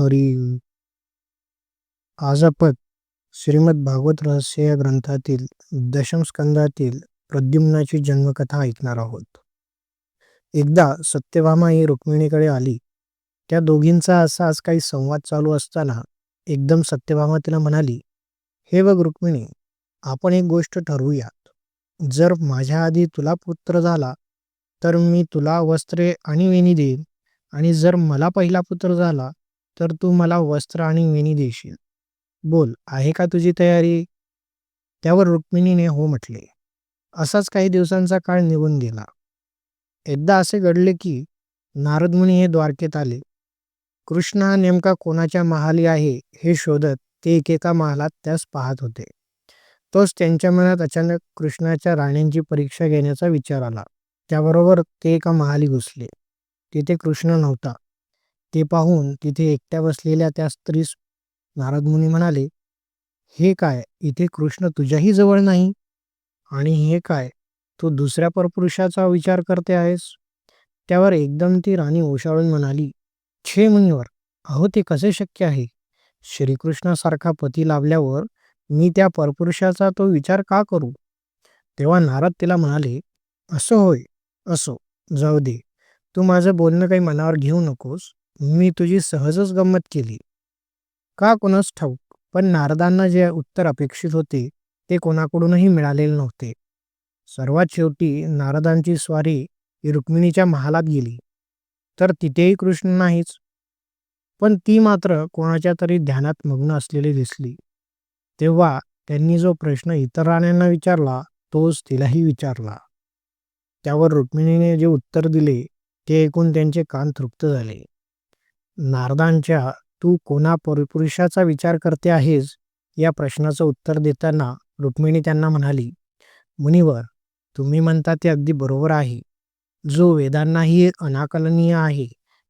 हरी आज आपण श्रीमद भागवत रहस्य या ग्रंथातील दशम स्कंदातील प्रद्युम्नाची जन्मकथा ऐकणार आहोत. एकदा सत्यभामा ही रुक्मिणीकडे आली. त्या दोघींचा असाच काही संवाद चालू असताना एकदम सत्यभामा तिला म्हणाली हे बघ रुक्मिणी आपण एक गोष्ट ठरवूयात. जर माझ्या आधी तुला पुत्र झाला तर मी तुला वस्त्रे आणि वेणी देईन. आणि जर मला पहिला पुत्र झाला तर तू मला वस्त्र आणि वेणी देशील. बोल आहे का तुझी तयारी? त्यावर रुक्मिणीने हो म्हटले. असाच काही दिवसांचा काळ निघून गेला. एकदा असे घडले की नारदमुनी हे द्वारकेत आले. कृष्ण हा नेमका कोणाच्या महाली आहे हे शोधत ते एकेका महालात त्यास पाहत होते. तोच त्यांच्या मनात अचानक कृष्णाच्या राण्यांची परीक्षा घेण्याचा विचार आला. त्याबरोबर ते एका महाली घुसले. तिथे कृष्ण नव्हता. ते पाहून तिथे एकट्या बसलेल्या त्या स्त्रीस नारदमुनी म्हणाले हे काय? इथे कृष्ण तुझ्याही जवळ नाही? आणि हे काय? तू दुसऱ्या परपुरुषाचा विचार करते आहेस? त्यावर एकदम ती राणी ओशाळून म्हणाली छे मुनीवर अहो ते कसे शक्य आहे? श्रीकृष्णासारखा पती लाभल्यावर मी त्या परपुरुषाचा तो विचार का करू? तेव्हा नारद तिला म्हणाले असं होय असो जाऊ दे. तू माझं बोलणं काही मनावर घेऊ नकोस. मी तुझी सहजच गंमत केली. का कोणास ठाऊक पण नारदांना जे उत्तर अपेक्षित होते ते कोणाकडूनही मिळालेले नव्हते. सर्वात शेवटी नारदांची स्वारी रुक्मिणीच्या महालात गेली. तर तिथेही कृष्ण नाहीच. पण ती मात्र कोणाच्या तरी ध्यानात मग्न असलेली दिसली. तेव्हा त्यांनी जो प्रश्न इतर राण्यांना विचारला तोच तिलाही विचारला. त्यावर रुक्मिणीने जे उत्तर दिले ते ऐकून त्यांचे कान तृप्त झाले. नारदांच्या तू कोणा पुरुषाचा विचार करते आहेस? या प्रश्नाचं उत्तर देताना रुक्मिणी त्यांना म्हणाली मुनिवर तुम्ही म्हणता ते अगदी बरोबर आहे. जो वेदांनाही अनाकलनीय आहे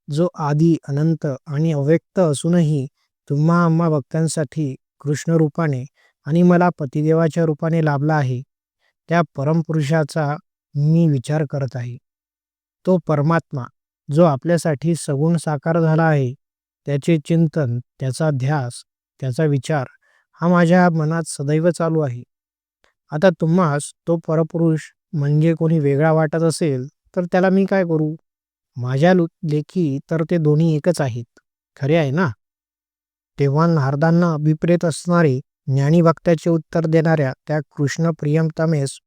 जो आदी अनंत आणि अव्यक्त असूनही तुम्हा आम्हा भक्तांसाठी कृष्ण रूपाने आणि मला पतिदेवाच्या रूपाने लाभला आहे त्या परमपुरुषाचा मी विचार करत आहे. तो परमात्मा जो आपल्यासाठी सगुण साकार झाला आहे त्याचे चिंतन त्याचा ध्यास त्याचा विचार हा माझ्या मनात सदैव चालू आहे. आता तुम्हास तो परपुरुष म्हणजे कोणी वेगळा वाटत असेल तर त्याला मी काय करू? माझ्या लेखी तर ते दोन्ही एकच आहेत खरे आहे ना? तेव्हा नारदांना अभिप्रेत असणारे ज्ञानी भक्ताचे उत्तर देणाऱ्या त्या कृष्ण प्रियमतमेस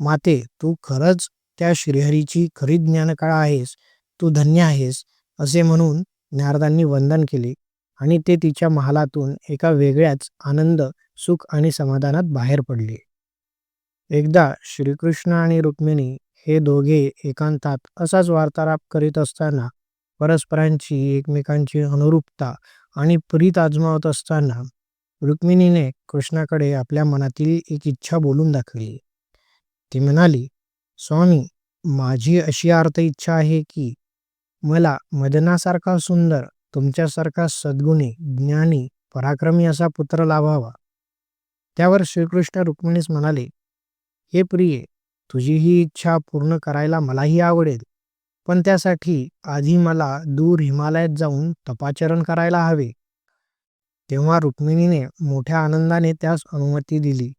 माते तू खरंच त्या श्रीहरीची खरी ज्ञानकाळ आहेस. तू धन्य आहेस असे म्हणून नारदांनी वंदन केले आणि ते तिच्या महालातून एका वेगळ्याच आनंद सुख आणि समाधानात बाहेर पडले. एकदा श्रीकृष्ण आणि रुक्मिणी हे दोघे एकांतात असाच वार्तालाप करीत असताना परस्परांची एकमेकांची अनुरूपता आणि प्रीत आजमावत असताना रुक्मिणीने कृष्णाकडे आपल्या मनातील एक इच्छा बोलून दाखवली. ती म्हणाली स्वामी माझी अशी अर्थ इच्छा आहे की मला मदनासारखा सुंदर तुमच्यासारखा सद्गुणी ज्ञानी पराक्रमी असा पुत्र लाभावा. त्यावर श्रीकृष्ण रुक्मिणीस म्हणाले हे प्रिये तुझी ही इच्छा पूर्ण करायला मलाही आवडेल पण त्यासाठी आधी मला दूर हिमालयात जाऊन तपाचरण करायला हवे. तेव्हा रुक्मिणीने मोठ्या आनंदाने त्यास अनुमती दिली.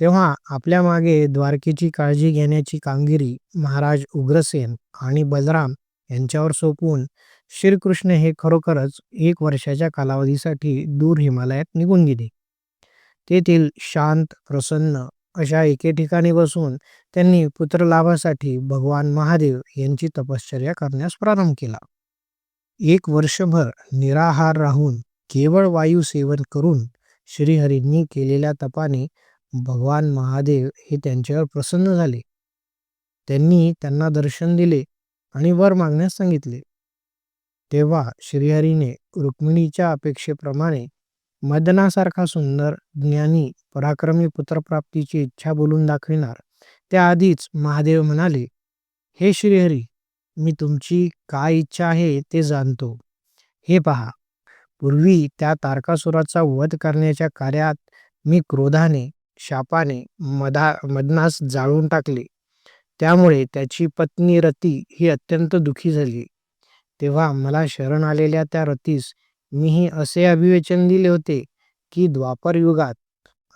तेव्हा आपल्या मागे द्वारकेची काळजी घेण्याची कामगिरी महाराज उग्रसेन आणि बलराम यांच्यावर सोपवून श्रीकृष्ण हे खरोखरच एक वर्षाच्या कालावधीसाठी दूर हिमालयात निघून गेले. तेथील शांत प्रसन्न अशा एके ठिकाणी बसून त्यांनी पुत्रलाभासाठी भगवान महादेव यांची तपश्चर्या करण्यास प्रारंभ केला. एक वर्षभर निराहार राहून केवळ वायू सेवन करून श्रीहरींनी केलेल्या तपाने भगवान महादेव हे त्यांच्यावर प्रसन्न झाले. त्यांनी त्यांना दर्शन दिले आणि वर मागण्यास सांगितले. तेव्हा श्रीहरीने रुक्मिणीच्या अपेक्षेप्रमाणे मदनासारखा सुंदर ज्ञानी पराक्रमी पुत्रप्राप्तीची इच्छा बोलून दाखविणार. त्याआधीच महादेव म्हणाले हे श्रीहरी मी तुमची काय इच्छा आहे ते जाणतो. हे पहा पूर्वी त्या तारकासुराचा वध करण्याच्या कार्यात मी क्रोधाने शापाने मधा मदनास जाळून टाकले. त्यामुळे त्याची पत्नी रती ही अत्यंत दुखी झाली. तेव्हा मला शरण आलेल्या त्या रतीस मीही असे अभिवचन दिले होते की द्वापर युगात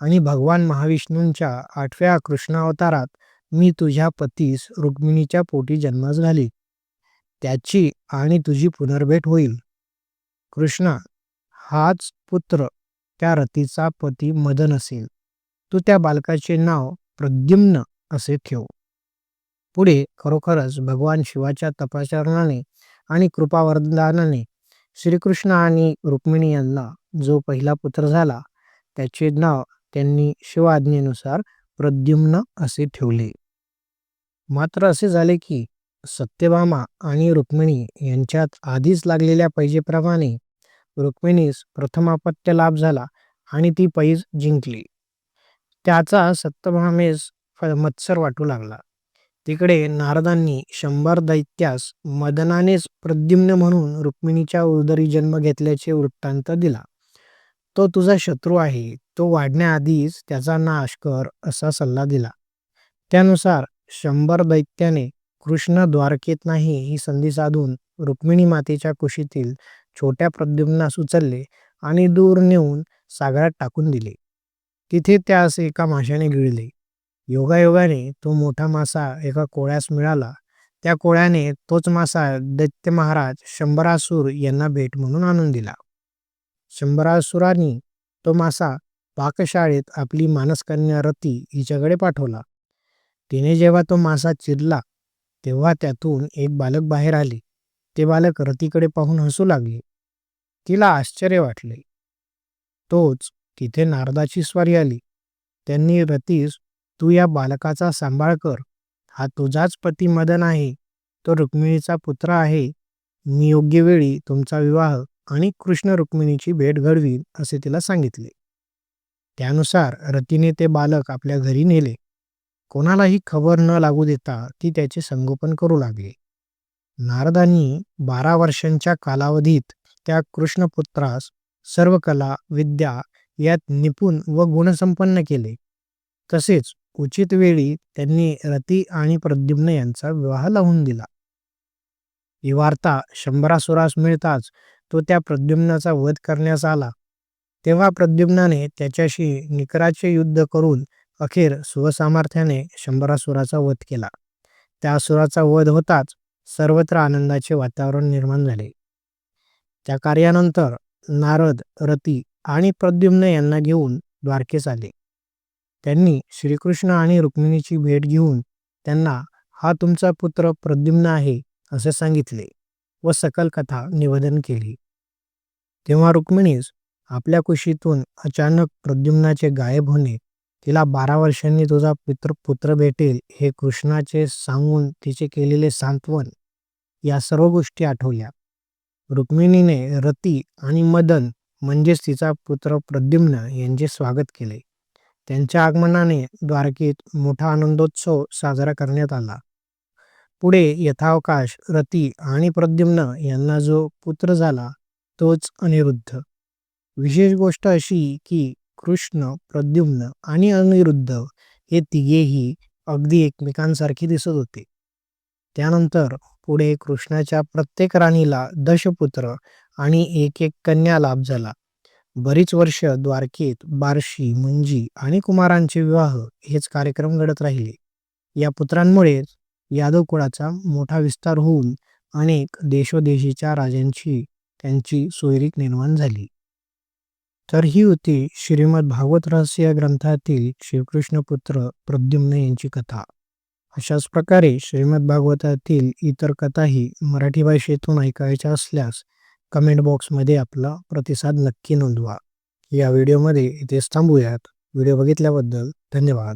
आणि भगवान महाविष्णूंच्या आठव्या कृष्णावतारात मी तुझ्या पतीस रुक्मिणीच्या पोटी जन्मास घाली त्याची आणि तुझी पुनर्भेट होईल. कृष्णा हाच पुत्र त्या रतीचा पती मदन असेल. तू त्या बालकाचे नाव प्रद्युम्न असे ठेव. पुढे खरोखरच भगवान शिवाच्या तपाचरणाने आणि कृपावरदानाने श्रीकृष्ण आणि रुक्मिणी यांना जो पहिला पुत्र झाला त्याचे नाव त्यांनी शिवाज्ञेनुसार प्रद्युम्न असे ठेवले. मात्र असे झाले की सत्यभामा आणि रुक्मिणी यांच्यात आधीच लागलेल्या पैजेप्रमाणे रुक्मिणीस प्रथमापत्य लाभ झाला आणि ती पैज जिंकली. त्याचा सत्यभामेस मत्सर वाटू लागला. तिकडे नारदांनी शंभर दैत्यास मदनानेच प्रद्युम्न म्हणून रुक्मिणीच्या उदरी जन्म घेतल्याचे वृत्तांत दिला. तो तुझा शत्रू आहे तो वाढण्याआधीच त्याचा नाश कर असा सल्ला दिला. त्यानुसार शंभर दैत्याने कृष्ण द्वारकेत नाही ही संधी साधून रुक्मिणी मातेच्या कुशीतील छोट्या प्रद्युम्नास उचलले आणि दूर नेऊन सागरात टाकून दिले. तिथे त्यास एका माशाने गिळले. योगायोगाने तो मोठा मासा एका कोळ्यास मिळाला. त्या कोळ्याने तोच मासा दैत्य महाराज शंबरासूर यांना भेट म्हणून आणून दिला. शंभरासुरांनी तो मासा पाकशाळेत आपली मानसकन्या रती हिच्याकडे पाठवला. तिने जेव्हा तो मासा चिरला तेव्हा त्यातून एक बालक बाहेर आले. ते बालक रतीकडे पाहून हसू लागले. तिला आश्चर्य वाटले. तोच तिथे नारदाची स्वारी आली. त्यांनी रतीस तू या बालकाचा सांभाळ कर. हा तुझाच पती मदन आहे. तो रुक्मिणीचा पुत्र आहे. मी योग्य वेळी तुमचा विवाह आणि कृष्ण रुक्मिणीची भेट घडवीन असे तिला सांगितले. त्यानुसार रतीने ते बालक आपल्या घरी नेले. कोणालाही खबर न लागू देता ती त्याचे संगोपन करू लागली. नारदांनी बारा वर्षांच्या कालावधीत त्या कृष्णपुत्रास सर्व कला विद्या यात निपुण व गुणसंपन्न केले. तसेच उचित वेळी त्यांनी रती आणि प्रद्युम्न यांचा विवाह लावून दिला. ही वार्ता शंभरासुरास मिळताच तो त्या प्रद्युम्नाचा वध करण्यास आला. तेव्हा प्रद्युम्नाने त्याच्याशी निकराचे युद्ध करून अखेर स्वसामर्थ्याने शंभरासुराचा वध केला. त्या असुराचा वध होताच सर्वत्र आनंदाचे वातावरण निर्माण झाले. त्या कार्यानंतर नारद रती आणि प्रद्युम्न यांना घेऊन द्वारकेस आले. त्यांनी श्रीकृष्ण आणि रुक्मिणीची भेट घेऊन त्यांना हा तुमचा पुत्र प्रद्युम्न आहे असे सांगितले व सकल कथा निवेदन केली. तेव्हा रुक्मिणीस आपल्या कुशीतून अचानक प्रद्युम्नाचे गायब होणे तिला बारा वर्षांनी तुझा पित्र पुत्र भेटेल हे कृष्णाचे सांगून तिचे केलेले सांत्वन या सर्व गोष्टी आठवल्या. रुक्मिणीने रती आणि मदन म्हणजेच तिचा पुत्र प्रद्युम्न यांचे स्वागत केले. त्यांच्या आगमनाने द्वारकेत मोठा आनंदोत्सव साजरा करण्यात आला. पुढे यथावकाश रती आणि प्रद्युम्न यांना जो पुत्र झाला तोच अनिरुद्ध. विशेष गोष्ट अशी की कृष्ण प्रद्युम्न आणि अनिरुद्ध हे तिघेही अगदी एकमेकांसारखे दिसत होते. त्यानंतर पुढे कृष्णाच्या प्रत्येक राणीला दशपुत्र आणि एक एक कन्या लाभ झाला. बरीच वर्ष द्वारकेत बार्शी मुंजी आणि कुमारांचे विवाह हेच कार्यक्रम घडत राहिले. या पुत्रांमुळेच यादव कुळाचा मोठा विस्तार होऊन अनेक देशोदेशीच्या राजांची त्यांची सोयरीक निर्माण झाली. तर ही होती श्रीमद भागवत रहस्य ग्रंथातील श्रीकृष्ण पुत्र प्रद्युम्न यांची कथा. अशाच प्रकारे श्रीमद भागवतातील इतर कथाही मराठी भाषेतून ऐकायच्या असल्यास कमेंट बॉक्समध्ये आपला प्रतिसाद नक्की नोंदवा. या व्हिडिओमध्ये इथेच थांबूयात. व्हिडिओ बघितल्याबद्दल धन्यवाद.